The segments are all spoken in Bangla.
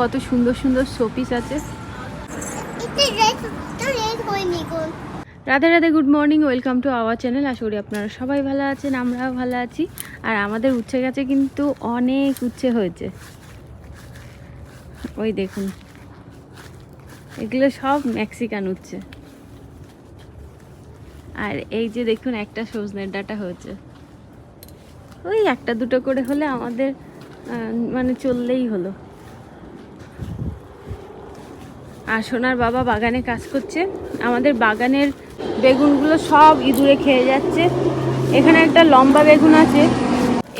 কত সুন্দর সুন্দর শোপিস আছে। Radhe Radhe good morning welcome to our channel আশা করি আপনারা সবাই ভালো আছেন আমরাও ভালো আছি। আর আমাদের উচ্ছে গাছে কিন্তু অনেক উচ্ছে হয়েছে। ওই দেখুন এগুলো সব মেক্সিকান উচ্ছে। আর এই যে দেখুন একটা সজনের ডাটা হয়েছে। ওই একটা দুটো করে হলে আমাদের মানে চললেই হলো। আর সোনার বাবা বাগানে কাজ করছে। আমাদের বাগানের বেগুনগুলো সব ইঁদুরে খেয়ে যাচ্ছে। এখানে একটা লম্বা বেগুন আছে।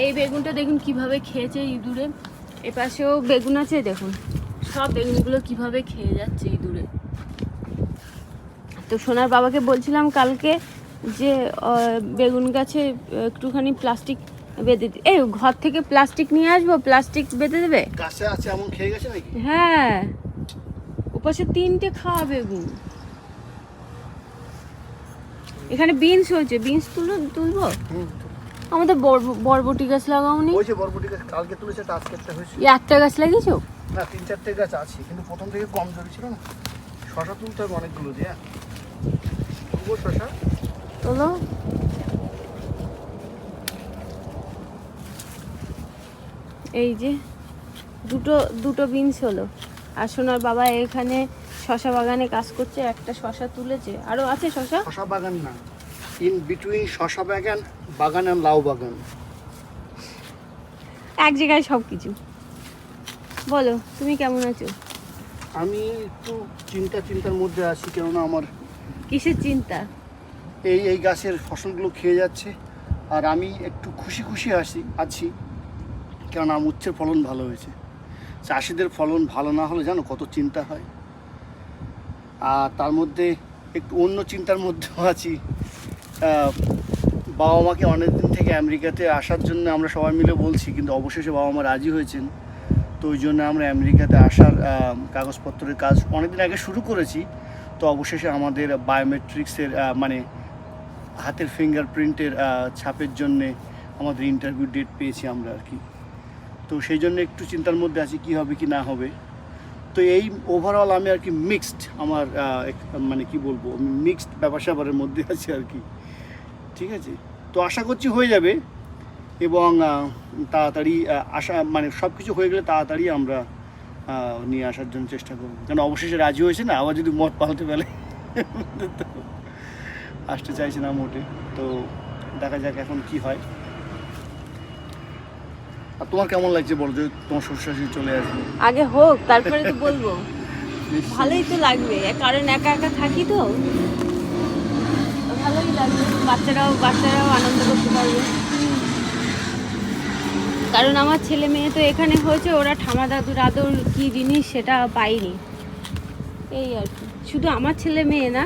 এই বেগুনটা দেখুন কীভাবে খেয়েছে ইঁদুরে। এপাশেও বেগুন আছে দেখুন। সব বেগুনগুলো কীভাবে খেয়ে যাচ্ছে ইঁদুরে। তো সোনার বাবাকে বলছিলাম কালকে যে বেগুন গাছে একটুখানি প্লাস্টিক বেঁধে দি এই ঘর থেকে প্লাস্টিক নিয়ে আসব প্লাস্টিক বেঁধে দেবে? গাছে আছে এমন খেয়ে গেছে নাকি? হ্যাঁ। ওপাশে তিনটে খাওয়া বেগুন। এখানে বিনস হয়েছে। বিনস তুলো তুলবো? আমাদের বর- বরবটি গাছ লাগাওনি। ওই যে বরবটি গাছ কালকে তুলেছে একটা আজকে একটা হয়েছে। এই একটা গাছ লাগিয়েছো? না তিন চারটে গাছ আছে কিন্তু প্রথম থেকে কম জমি ছিল না। শশা তুলতে হবে অনেকগুলো দিয়ে। তুলবো শশা? তোলো। এই যে দুটো দুটো বিনস হলো। আর সোনার বাবা এখানে শশা বাগানে কাজ করছে একটা শশা তুলেছে। আরও আছে শশা? শশা বাগান না। ইন বিটুইন শশা বাগান বাগান অ্যান্ড লাউ বাগান। এক জায়গায় সব কিছু। বলো তুমি কেমন আছো? আমি একটু চিন্তা চিন্তার মধ্যে আছি কেননা আমার কিসের চিন্তা? এই এই গাছের ফসলগুলো খেয়ে যাচ্ছে আর আমি একটু খুশি খুশি আছি আছি কেননা আমার উচ্ছের ফলন ভালো হয়েছে। চাষিদের ফলন ভালো না হলে জানো কত চিন্তা হয়। আর তার মধ্যে একটু অন্য চিন্তার মধ্যেও আছি। বাবা মাকে অনেকদিন থেকে আমেরিকাতে আসার জন্য আমরা সবাই মিলে বলছি, কিন্তু অবশেষে বাবা মা রাজি হয়েছেন। তো ওই জন্য আমরা আমেরিকাতে আসার কাগজপত্রের কাজ অনেকদিন আগে শুরু করেছি। তো অবশেষে আমাদের বায়োমেট্রিক্সের মানে হাতের ফিঙ্গারপ্রিন্টের ছাপের জন্যে আমাদের ইন্টারভিউ ডেট পেয়েছি আমরা আর কি। তো সেই জন্য একটু চিন্তার মধ্যে আছি কি হবে কি না হবে। তো এই ওভারঅল আমি আর কি মিক্সড আমার মানে কি বলব আমি মিক্সড ব্যাপার স্যাপারের মধ্যে আছি আর কি। ঠিক আছে? তো আশা করছি হয়ে যাবে এবং তাড়াতাড়ি আশা মানে সব কিছু হয়ে গেলে তাড়াতাড়ি আমরা নিয়ে আসার জন্য চেষ্টা করব। কেন অবশেষে রাজি হয়েছে না? আবার যদি মত পাল্টে ফেলে। আসতে চাইছে না মোটে। তো দেখা যাক এখন কি হয়। আর তোমার কেমন লাগছে বলো যে তোমার শ্বশুর শাশুড়ি চলে আসবে? আগে হোক তারপরে তো বলব। ভালোই তো লাগবে কারণ একা একা থাকি তো। ভালোই লাগবে বাচ্চারাও বাচ্চারাও আনন্দ করতে পারবে। কারণ আমার ছেলে মেয়ে তো এখানে হয়েছে ওরা ঠামা দাদুর আদর কি জিনিস সেটা পাইনি। এই আর কি। শুধু আমার ছেলে মেয়ে না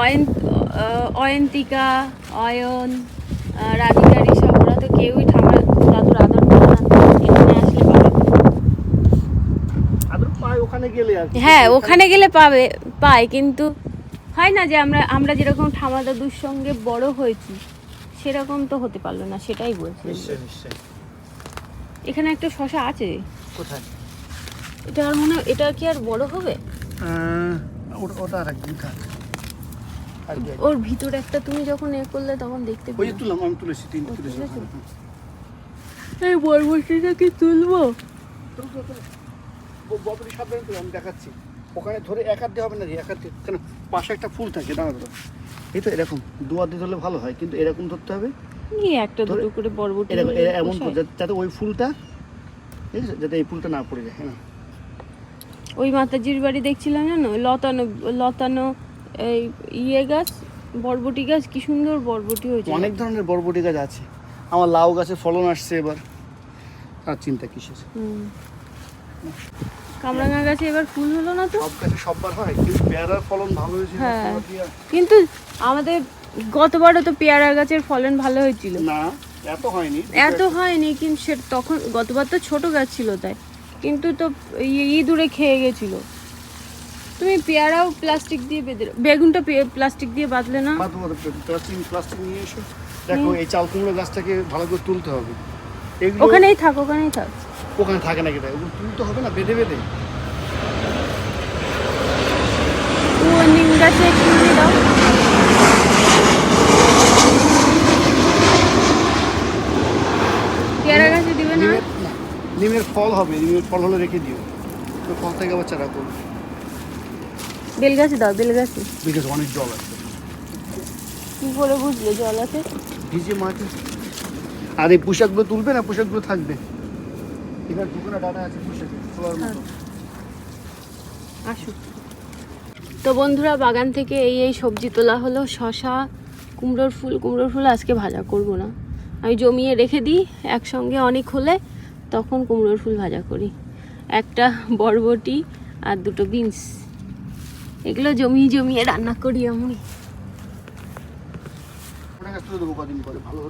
অয়ন অয়ন্তিকা অয়ন আহ, সব ওরা তো কেউই ঠামা দাদুর আদর পায় না এখানে আসলে পাবে আদর পায় ওখানে গেলে হ্যাঁ ওখানে গেলে পাবে পায় কিন্তু হয় না যে আমরা আমরা যেরকম ঠামা দাদুর সঙ্গে বড় হয়েছি সেরকম তো হতে পারল না সেটাই বলছি। এখানে একটা শশা আছে? কোথায়? এটা আর মনে হয়- এটা কি আর বড় হবে? ওটা আর একদিন থাক। ওর ভিতরে একটা তুমি যখন এ করলে তখন দেখতে ওই তুললাম আমি তুলেছি তিন তুলেছি। এই বরবটিটা কি তুলবো। তুল, তুল, তুল। ব- বরবটি সাবধানে আমি দেখাচ্ছি। ওখানে ধরে এক হাত দিয়ে হবে না রে এক হাত দিয়ে। কেন? পাশে একটা ফুল থাকে দাঁড়া দাঁড়া। এই তো এরকম দু হাত দিয়ে ধরলে ভালো হয় কিন্তু এরকম ধরতে হবে। একটা দুটো করে বরবটি এরকম এমন যাতে- যাতে ওই ফুলটা ঠিক আছে যাতে এই ফুলটা না পড়ে যায় হ্যাঁ। ওই মাতাজির বাড়ি দেখছিলাম জানো? লতানো লতানো এই ইয়ে গাছ বরবটি গাছ কি সুন্দর বরবটি হয়েছে। অনেক ধরনের বরবটি গাছ আছে। আমার লাউ গাছে ফলন আসছে এবার। আর চিন্তা কিসের? হুম। কামরাঙা গাছে এবার ফুল হলো না তো? সব গাছে সববার হয় কিন্তু পেয়ারার ফলন ভালো হয়েছিল হ্যাঁ। কিন্তু আমাদের গতবারও তো পেয়ারা গাছের ফলন ভালো হয়েছিল। না এত হয়নি এত হয়নি কিন্তু সে তখন গতবার তো ছোট গাছ ছিল তাই। কিন্তু তো ইঁদুরে খেয়ে গেছিল। তুমি পেয়ারাও প্লাস্টিক দিয়ে বেঁধে বেগুনটা প্লাস্টিক দিয়ে বাঁধলে না? প্লাস্টিক নিয়ে এসো। দেখো এই চাল কুমড়ো গাছটাকে ভালো করে তুলতে হবে। ওখানেই থাক ওখানেই থাক। ওখানে থাকে নাকি তাই? ওগুলো তুলতে হবে না বেঁধে বেঁধে? নিম গাছে দাও। পেয়ারা গাছে দিবে না? নিমের ফল হবে নিমের ফল হলে রেখে দিও। তো ফল থেকে আবার চারা করবে বেল গাছে দাও বেল গাছে বিকজ অনেক জল আছে। কি করে বুঝলে জল আছে? ভিজে মাটি। আর এই পোশাকগুলো তুলবে না? পোশাকগুলো থাকবে। এবার দুখানা ডাটা আছে তোলার মতো। আসুক। তো বন্ধুরা বাগান থেকে এই এই সবজি তোলা হলো। শশা কুমড়োর ফুল কুমড়োর ফুল আজকে ভাজা করব না। আমি জমিয়ে রেখে দিই একসঙ্গে অনেক হলে তখন কুমড়োর ফুল ভাজা করি। একটা বরবটি আর দুটো বিনস। এগুলো জমিয়ে জমিয়ে রান্না করি আমি।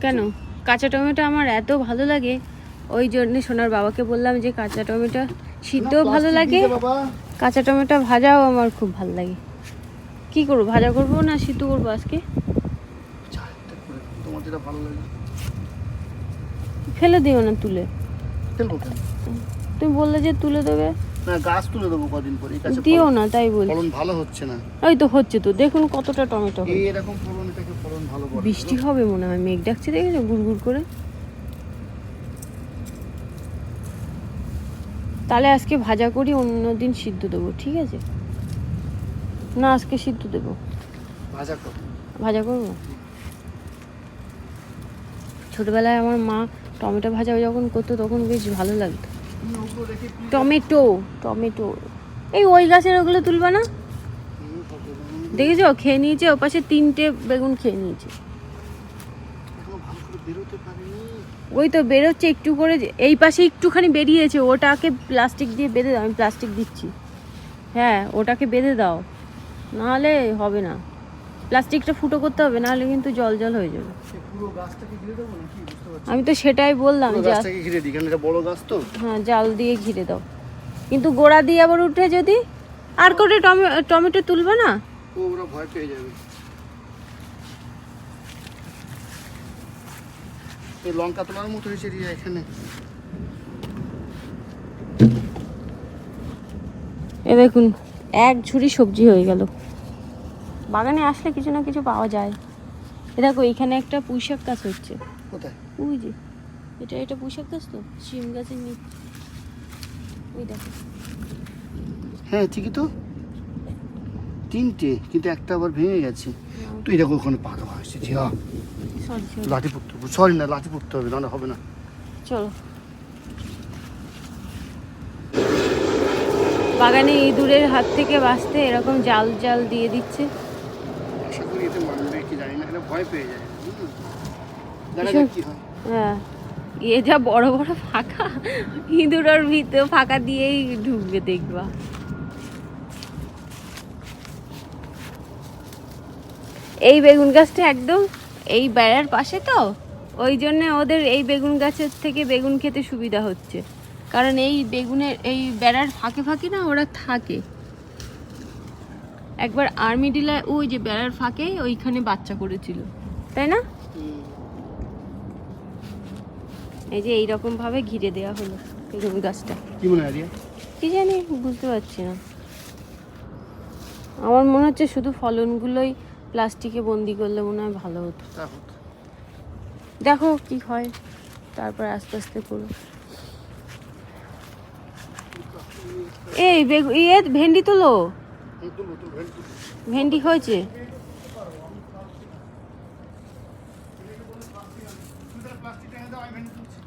কেন? কাঁচা টমেটো আমার এত ভালো লাগে ওই জন্যে সোনার বাবাকে বললাম যে কাঁচা টমেটো সিদ্ধও ভালো লাগে? কাঁচা টমেটো ভাজাও আমার খুব ভালো লাগে। কি করব ভাজা করব না সিদ্ধ করব আজকে? লাগে। ফেলে দিও না তুলে। তুমি বললে যে তুলে দেবে। না গাছ তুলে দেবো কদিন পরে দিও না তাই বল ফলন ভালো হচ্ছে না। ওই তো হচ্ছে তো দেখুন কতটা টমেটো এরকম ফলন এটাকে ফলন ভালো বৃষ্টি হবে মনে হয় মেঘ ডাকছে দেখেছ? গুড় গুড় করে। তাহলে আজকে ভাজা করি অন্য দিন সিদ্ধ দেবো ঠিক আছে? না আজকে সিদ্ধ দেবো। ভাজা ভাজা করব? ছোটবেলায় আমার মা টমেটো ভাজা যখন করতো তখন বেশ ভালো লাগতো। Tomato tomato. এই ওই গাছের ওগুলো তুলবা না? দেখেছ? খেয়ে নিয়েছে ও পাশে তিনটে বেগুন খেয়ে নিয়েছে এখনও ভালো করে বেরোতে পারিনি ওই তো বেরোচ্ছে একটু করে এই পাশে একটুখানি বেরিয়েছে ওটাকে প্লাস্টিক দিয়ে বেঁধে দাও আমি প্লাস্টিক দিচ্ছি। হ্যাঁ ওটাকে বেঁধে দাও। নাহলে হবে না। প্লাস্টিকটা ফুটো করতে হবে নাহলে কিন্তু জল জল হয়ে যাবে। আমি তো সেটাই বললাম পুরো যে গাছটাকে ঘিরে দিই কারণ এটা বড় গাছ তো। হ্যাঁ জাল দিয়ে ঘিরে দাও। কিন্তু গোড়া দিয়ে আবার উঠে যদি আর করে টমে টমেটো তুলবে না? ওরা ভয় পেয়ে যাবে। লঙ্কা তোলার মতো হয়েছে রিয়া এখানে। এ দেখুন এক ঝুড়ি সবজি হয়ে গেল। বাগানে আসলে কিছু না কিছু পাওয়া যায়। এ দেখো এখানে একটা পুঁইশাক গাছ হচ্ছে। কোথায়? ওই যে এটা এটা পুঁইশাক গাছ তো? শিম গাছের নিচ। ওই দেখো। হ্যাঁ ঠিকই তো। তিনটে কিন্তু একটা আবার ভেঙে গেছে। তুই দেখো ওখানে পাকা হয়েছে হ্যাঁ সরি লাঠি সরি না লাঠি হবে হবে না। চলো। বাগানে ইঁদুরের হাত থেকে বাঁচতে এরকম জাল জাল দিয়ে দিচ্ছে। আশা করি এতে মানবে কি জানি না এটা ভয় পেয়ে যায় হুম। দেখা এসব- যাক কি হয়। হ্যাঁ। এ যা বড় বড় ফাঁকা ইঁদুর ওর ভিতরে ফাঁকা দিয়েই ঢুকবে দেখবা। এই বেগুন গাছটা একদম এই বেড়ার পাশে তো? ওই জন্য ওদের এই বেগুন গাছের থেকে বেগুন খেতে সুবিধা হচ্ছে। কারণ এই বেগুনের এই বেড়ার ফাঁকে ফাঁকে না ওরা থাকে। একবার আর্মি ডিলার ওই যে বেড়ার ফাঁকে ওইখানে বাচ্চা করেছিল। তাই না? এই যে এইরকম ভাবে ঘিরে দেওয়া হলো বেগুন গাছটা। কি মনে হয় কি জানি বুঝতে পারছি না। আমার মনে হচ্ছে শুধু ফলনগুলোই প্লাস্টিকে বন্দি করলে মনে হয় ভালো হতো। দেখো কি হয় তারপর আস্তে আস্তে করো। এই বেগু ইয়ে ভেন্ডি তোলো। ভেন্ডি হয়েছে?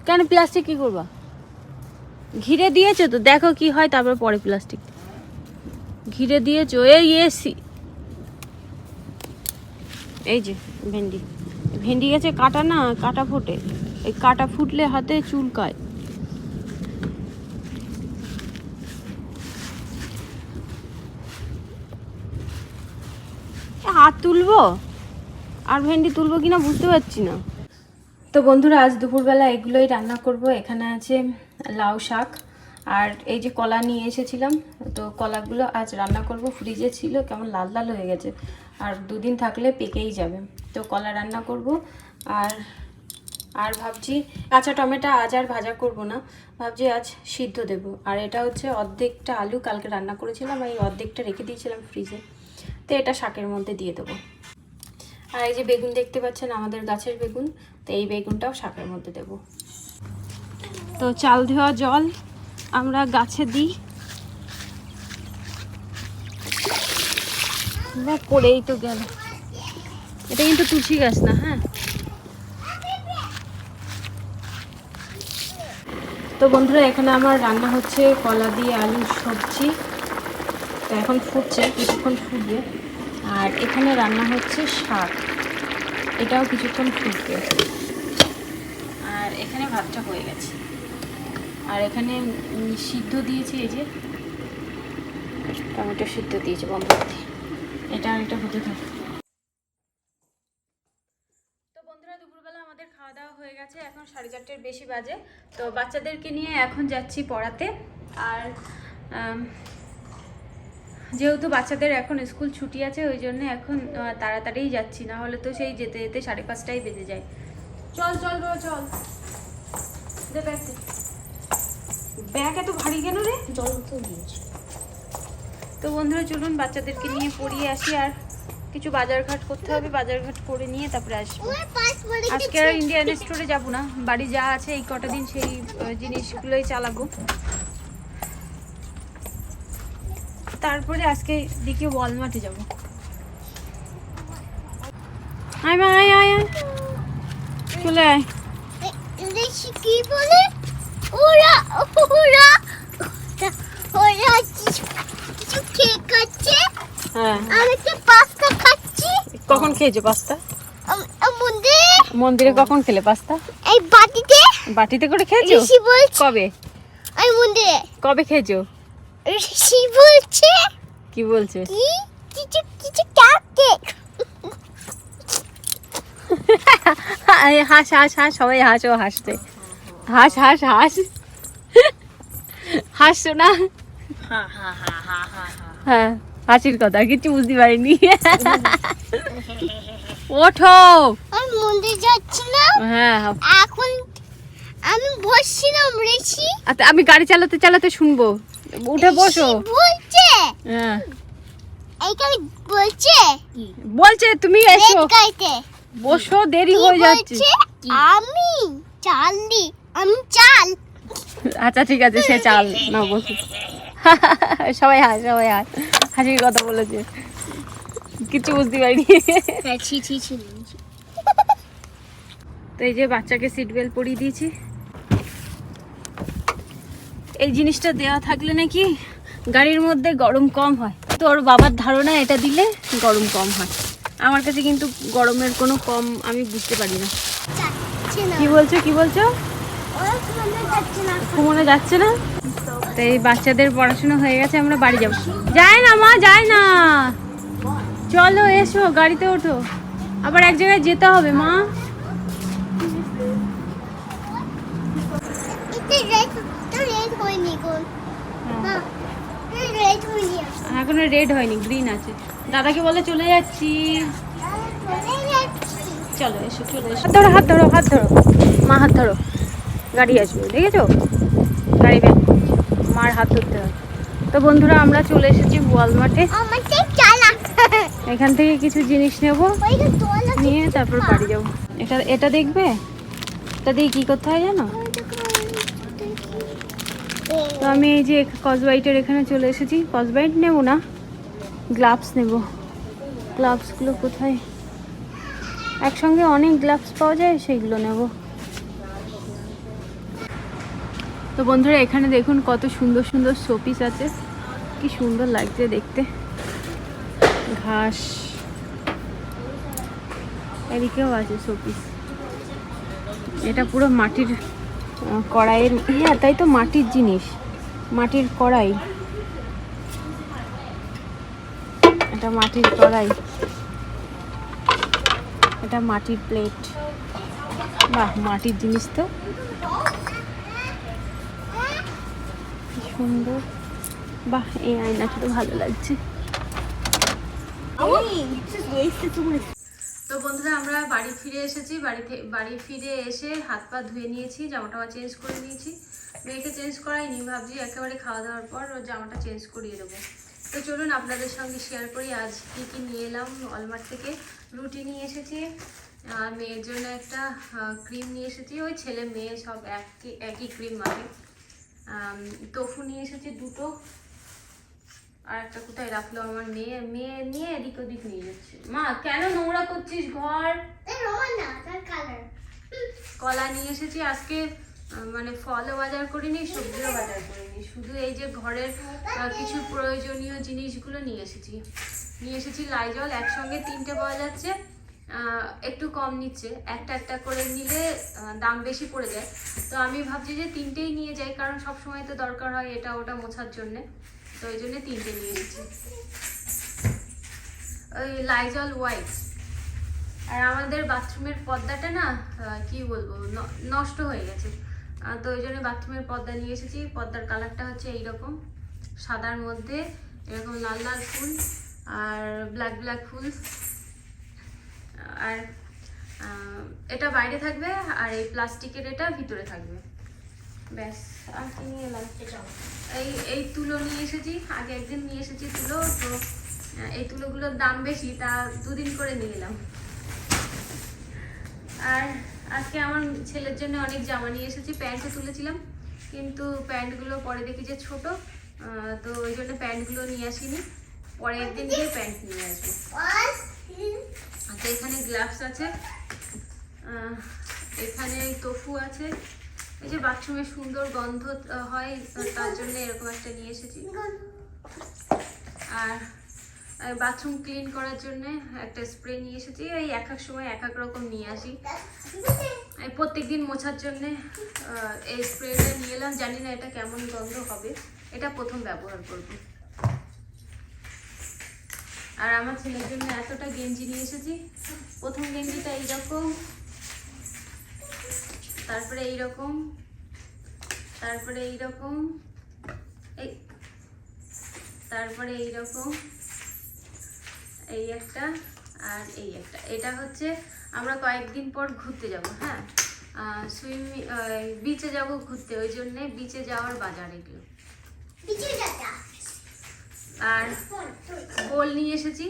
কেন প্লাস্টিক কি করবা? ঘিরে দিয়েছ তো দেখো কি হয় তারপর পরে প্লাস্টিক। ঘিরে দিয়েছ এই এসি এই যে ভেন্ডি। ভেন্ডি গেছে কাটা না, কাটা ফোটে। এই কাটা ফুটলে হাতে চুলকায়। হাত তুলবো? আর ভেন্ডি তুলবো কিনা বুঝতে পারছি না। তো বন্ধুরা, আজ দুপুরবেলা এগুলোই রান্না করব। এখানে আছে লাউ শাক আর এই যে কলা নিয়ে এসেছিলাম। তো কলাগুলো আজ রান্না করব। ফ্রিজে ছিল, কেমন লাল লাল হয়ে গেছে। আর দুদিন থাকলে পেকেই যাবে। তো কলা রান্না করব আর আর ভাবছি কাঁচা টমেটো আজ আর ভাজা করব না। ভাবছি আজ সিদ্ধ দেব। আর এটা হচ্ছে অর্ধেকটা আলু কালকে রান্না করেছিলাম এই অর্ধেকটা রেখে দিয়েছিলাম ফ্রিজে তো এটা শাকের মধ্যে দিয়ে দেবো। আর এই যে বেগুন দেখতে পাচ্ছেন, আমাদের গাছের বেগুন। তো এই বেগুনটাও শাকের মধ্যে দেব। তো চাল ধোয়া জল আমরা গাছে দিই। বা পড়েই তো গেল। এটা কিন্তু তুলসী গাছ না হ্যাঁ? তো বন্ধুরা এখানে আমার রান্না হচ্ছে কলা দিয়ে আলুর সবজি। তো এখন ফুটছে কিছুক্ষণ ফুটবে। আর এখানে রান্না হচ্ছে শাক। এটাও কিছুক্ষণ ফুটবে। আর এখানে ভাতটা হয়ে গেছে। আর এখানে সিদ্ধ দিয়েছি এই যে। টমেটো সিদ্ধ দিয়েছে বন্ধ এটা আর এটা হতে থাকে। বন্ধুরা দুপুরবেলা আমাদের খাওয়া দাওয়া হয়ে গেছে। এখন সাড়ে চারটের বেশি বাজে। তো বাচ্চাদেরকে নিয়ে এখন যাচ্ছি পড়াতে। আর যেহেতু বাচ্চাদের এখন স্কুল ছুটি আছে ওই জন্য এখন তাড়াতাড়িই যাচ্ছি। না হলে তো সেই যেতে যেতে সাড়ে পাঁচটাই বেজে যায়। চল চল বড় চল। দে। ব্যাগ এত ভারী কেন রে? জল তো দিয়েছি তো বন্ধুরা চলুন বাচ্চাদেরকে নিয়ে পড়িয়ে আসি আর কিছু বাজারঘাট করতে হবে। বাজারঘাট করে নিয়ে তারপরে আসব। আজকে আর ইন্ডিয়ান স্টোরে যাব না। বাড়ি যা আছে এই কটা দিন সেই জিনিসগুলোই চালাবো। তারপরে আজকে দেখি ওয়ালমার্টে যাব। আয় মা আয় আয় আয়। চলে আয়। কি বলে? ওরা ওরা ওরা কিছু খেয়ে খাচ্ছে হ্যাঁ। আমি তো পাস্তা খাচ্ছি? কখন খেয়েছো পাস্তা মধ্যে মন্দিরে। কখন খেলে পাস্তা এই বাটিতে। বাটিতে করে খেয়েছো? ঋষি বলছে কবে? এই মন্দিরে। কবে খেয়েছো? ঋষি বলছে কি বলছে? কি? কিছু কিছু আয়, হাস হাস হাস সবাই হাসো হাসতে। হাস হাস হাস। হাসছো না। হ্যাঁ হাসির কথা কিছু বুঝতে পারিনি। ওঠো। আমি মন্দিরে যাচ্ছি না হ্যাঁ। এখন আমি বসছিলাম ঋষি। আচ্ছা, আমি গাড়ি চালাতে চালাতে শুনব। উঠে বসো। বলছে। হ্যাঁ। বলছে? বলছে তুমি এসো। বসো দেরি হয়ে যাচ্ছে। আমি চাল দি আমি চাল। আচ্ছা ঠিক আছে সে চাল। না বসে। সবাই হাস সবাই হাস। হাসির কথা বলেছে। কিছু বুঝতে পারিনি। ছি তো এই যে বাচ্চাকে সিট বেল্ট পরিয়ে দিয়েছি। এই জিনিসটা দেওয়া থাকলে নাকি গাড়ির মধ্যে গরম কম হয়। তো ওর বাবার ধারণা এটা দিলে গরম কম হয়। আমার কাছে কিন্তু গরমের কোনো কম আমি বুঝতে পারি না। কি বলছো কি বলছো? ঘুমোনো যাচ্ছে না? তো এই বাচ্চাদের পড়াশোনা হয়ে গেছে আমরা বাড়ি যাব। যায় না মা যায় না। চলো এসো গাড়িতে ওঠো। আবার এক জায়গায় যেতে হবে মা। হয়নি এখনও রেড হয়নি গ্রিন আছে। দাদাকে বলে চলে যাচ্ছি। চলো এসো চলে এসো। হাত ধরো হাত ধরো হাত ধরো। মা হাত ধরো। গাড়ি আসবে দেখেছ? গাড়ি মার হাত ধরতে হবে। তো বন্ধুরা আমরা চলে এসেছি ওয়ালমার্টে। এখান থেকে কিছু জিনিস নেব। নিয়ে তারপর বাড়ি যাব। এটা এটা দেখবে? এটা দিয়ে কী করতে হয় জানো? তো আমি এই যে কসবাইটের এখানে চলে এসেছি। কসবাইট নেব না গ্লাভস নেব। গ্লাভসগুলো কোথায়? একসঙ্গে অনেক গ্লাভস পাওয়া যায় সেইগুলো নেব। তো বন্ধুরা, এখানে দেখুন কত সুন্দর সুন্দর শোপিস আছে। কি সুন্দর লাগছে দেখতে। ঘাস। এদিকেও আছে শোপিস। এটা পুরো মাটির কড়াইয়ের হ্যাঁ তাই তো মাটির জিনিস। মাটির কড়াই। এটা মাটির কড়াই। এটা মাটির প্লেট বাহ, মাটির জিনিস তো। সুন্দর। বাহ, এই আয়নাটা তো ভালো লাগছে। তো বন্ধুরা, আমরা বাড়ি ফিরে এসেছি। বাড়িতে বাড়ি ফিরে এসে হাত পা ধুয়ে নিয়েছি জামাটা চেঞ্জ করে নিয়েছি। মেয়েকে চেঞ্জ করাইনি, ভাবছি একেবারে খাওয়া দাওয়ার পর ওর জামাটা চেঞ্জ করিয়ে দেবো। তো চলুন আপনাদের সঙ্গে শেয়ার করি, আজ কী কী নিয়ে এলাম। অলমার্ট থেকে রুটি নিয়ে এসেছি, আর মেয়ের জন্য একটা ক্রিম নিয়ে এসেছি। ওই ছেলে মেয়ে সব একই একই ক্রিম মাখে তোফু নিয়ে এসেছি দুটো। আর একটা কোথায় রাখল আমার মেয়ে? মেয়ে নিয়ে এদিক ওদিক নিয়ে যাচ্ছে। মা কেন নোংরা করছিস ঘর? কলা নিয়ে এসেছি আজকে মানে ফলও বাজার করিনি সবজিও বাজার করিনি। শুধু এই যে ঘরের কিছু প্রয়োজনীয় জিনিসগুলো নিয়ে এসেছি। নিয়ে এসেছি লাইজল একসঙ্গে তিনটে পাওয়া যাচ্ছে। একটু কম নিচ্ছে। একটা একটা করে নিলে দাম বেশি পড়ে যায়। তো আমি ভাবছি যে তিনটেই নিয়ে যাই, কারণ সব সময় তো দরকার হয় এটা ওটা মোছার জন্যে। তো ওই জন্য তিনটে নিয়ে এসেছি ওই লাইজল হোয়াইট। আর আমাদের বাথরুমের পর্দাটা না কি বলব নষ্ট হয়ে গেছে। তো ওই জন্য বাথরুমের পর্দা নিয়ে এসেছি। পর্দার কালারটা হচ্ছে এইরকম। সাদার মধ্যে এরকম লাল লাল ফুল আর ব্ল্যাক ব্ল্যাক ফুল। আর এটা বাইরে থাকবে আর এই প্লাস্টিকের এটা ভিতরে থাকবে। ব্যাস, আর কি নিয়ে এলাম? এই এই তুলো নিয়ে এসেছি। আগে একদিন নিয়ে এসেছি তুলো, তো এই তুলোগুলোর দাম বেশি, তা দুদিন করে নিয়ে এলাম। আর আজকে আমার ছেলের জন্য অনেক জামা নিয়ে এসেছি, প্যান্টও তুলেছিলাম, কিন্তু প্যান্টগুলো পরে দেখি যে ছোট তো ওই জন্য প্যান্টগুলো নিয়ে আসিনি। পরে একদিন গিয়ে প্যান্ট নিয়ে আসব। এখানে গ্লাভস আছে এখানে তোফু আছে। এই যে বাথরুমে সুন্দর গন্ধ হয় তার জন্য এরকম একটা নিয়ে এসেছি। আর বাথরুম ক্লিন করার জন্য একটা স্প্রে নিয়ে এসেছি। এই এক এক সময় এক এক রকম নিয়ে আসি। প্রত্যেক দিন মোছার জন্য এই স্প্রেটা নিয়ে এলাম। জানি না এটা কেমন গন্ধ হবে। এটা প্রথম ব্যবহার করব। আর আমার ছেলের জন্য এতটা গেঞ্জি নিয়ে এসেছি। প্রথম গেঞ্জিটা এইরকম, তারপরে এইরকম তারপরে এইরকম, এই, তারপরে এইরকম, এই একটা আর এই একটা। এটা হচ্ছে আমরা কয়েকদিন পর ঘুরতে যাব হ্যাঁ? সুইমিং বিচে যাব ঘুরতে, ওই জন্যে বিচে যাওয়ার বাজার এগুলো। আর বোল নিয়ে এসেছি।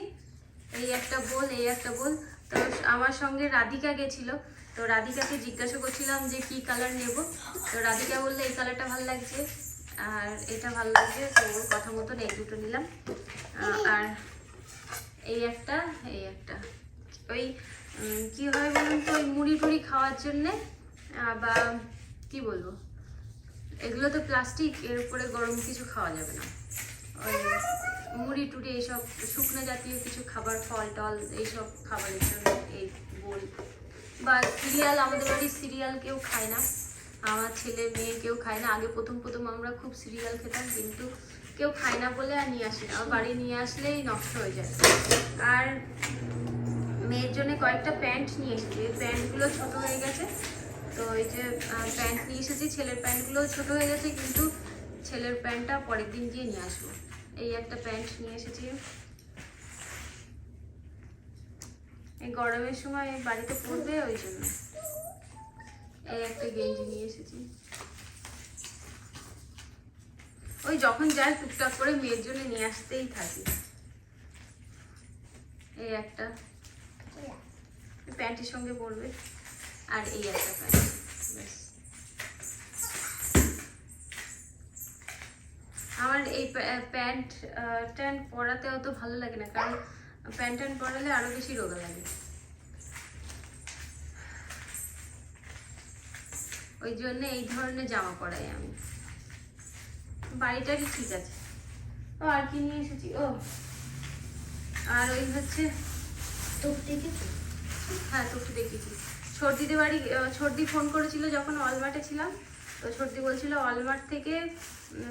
এই একটা বোল, এই একটা বোল। তো আমার সঙ্গে রাধিকা গেছিল। তো রাধিকাকে জিজ্ঞাসা করছিলাম যে কি কালার নেব? তো রাধিকা বললে, এই কালারটা ভালো লাগছে। আর এটা ভালো লাগছে, তো ওর কথা মতন এই দুটো নিলাম। আর এই একটা এই একটা। ওই কি হয় বলুন তো, ওই মুড়ি টুড়ি খাওয়ার জন্যে বা কি বলব? এগুলো তো প্লাস্টিক এর উপরে গরম কিছু খাওয়া যাবে না। মুড়ি টুড়ি এইসব, শুকনো জাতীয় কিছু খাবার, ফল টল এইসব খাবারের জন্য এই বই বা সিরিয়াল, আমাদের বাড়ির সিরিয়াল কেউ খায় না। আমার ছেলে, মেয়ে কেউ খায় না। আগে প্রথম প্রথম আমরা খুব সিরিয়াল খেতাম, কিন্তু কেউ খায় না বলে আর নিয়ে আসি না। আর বাড়ি নিয়ে আসলেই নষ্ট হয়ে যায়। আর মেয়ের জন্য কয়েকটা প্যান্ট নিয়ে এসেছি। এই প্যান্টগুলো ছোট হয়ে গেছে। তো এই যে প্যান্ট নিয়ে এসেছি, ছেলের প্যান্টগুলো ছোট হয়ে গেছে, কিন্তু ছেলের প্যান্টটা পরের দিন গিয়ে নিয়ে আসব। এই একটা প্যান্ট নিয়ে এসেছি। এই গরমের সময় বাড়িতে পড়বে ওই জন্য। এই একটা গেঞ্জি নিয়ে এসেছি। ওই যখন যাই টুকটাক করে মেয়ের জন্য নিয়ে আসতেই থাকি। এই একটা। প্যান্টের সঙ্গে পরবে। আর এই একটা প্যান্ট। ব্যাস। প্যান্ট ট্যান্ট পরাতে অত ভালো লাগে না কারণ প্যান্ট ট্যান্ট পরালে আরও বেশি রোগা লাগে। ওই জন্য এই ধরনের জামা পরাই আমি। বাড়িটারই ঠিক আছে। ও আর কি নিয়ে এসেছি? ও আর ওই হচ্ছে হ্যাঁ তোকে দেখেছি। সর্দিদের বাড়ি সর্দি ফোন করেছিল যখন অলমার্টে ছিলাম। তো সর্দি বলছিল অলমার্ট থেকে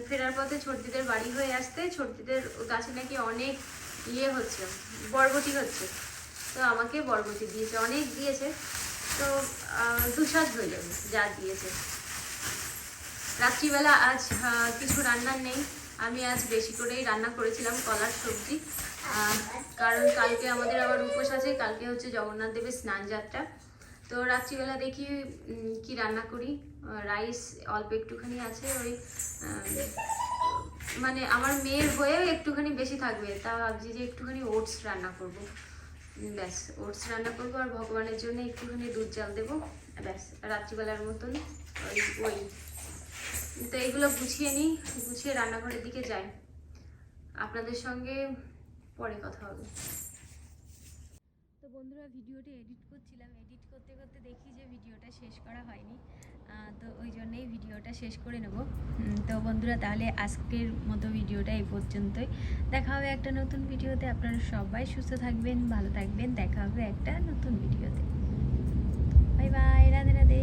ফেরার পথে সর্দিদের বাড়ি হয়ে আসতে সর্দিদের গাছে নাকি অনেক ইয়ে হচ্ছে, বরবটি হচ্ছে। তো আমাকে বরবটি দিয়েছে, অনেক দিয়েছে। তো দুশ্বাস হয়ে যাবে যা দিয়েছে। রাত্রিবেলা আজ কিছু রান্নার নেই। আমি আজ বেশি করেই রান্না করেছিলাম, কলার সবজি। কারণ কালকে আমাদের আবার উপোস আছে, কালকে হচ্ছে জগন্নাথ দেবের স্নান যাত্রা তো রাত্রিবেলা দেখি কি রান্না করি। রাইস অল্প একটুখানি আছে, ওই মানে আমার মেয়ের হয়েও একটুখানি বেশি থাকবে, তা ভাবছি যে একটুখানি ওটস রান্না করব। ব্যাস, ওটস রান্না করব আর ভগবানের জন্য একটুখানি দুধ জাল দেবো, ব্যাস, রাত্রিবেলার মতন ওই ওই। তো এগুলো গুছিয়ে নিই, গুছিয়ে রান্নাঘরের দিকে যাই। আপনাদের সঙ্গে পরে কথা হবে। তো বন্ধুরা, ভিডিওটি এডিট করছিলাম করতে করতে দেখি যে ভিডিওটা শেষ করা হয়নি। তো ওই জন্যেই ভিডিওটা শেষ করে নেব। তো বন্ধুরা, তাহলে আজকের মতো ভিডিওটা এই পর্যন্তই। দেখা হবে একটা নতুন ভিডিওতে। আপনারা সবাই সুস্থ থাকবেন, ভালো থাকবেন। দেখা হবে একটা নতুন ভিডিওতে। Bye bye, Radhe Radhe.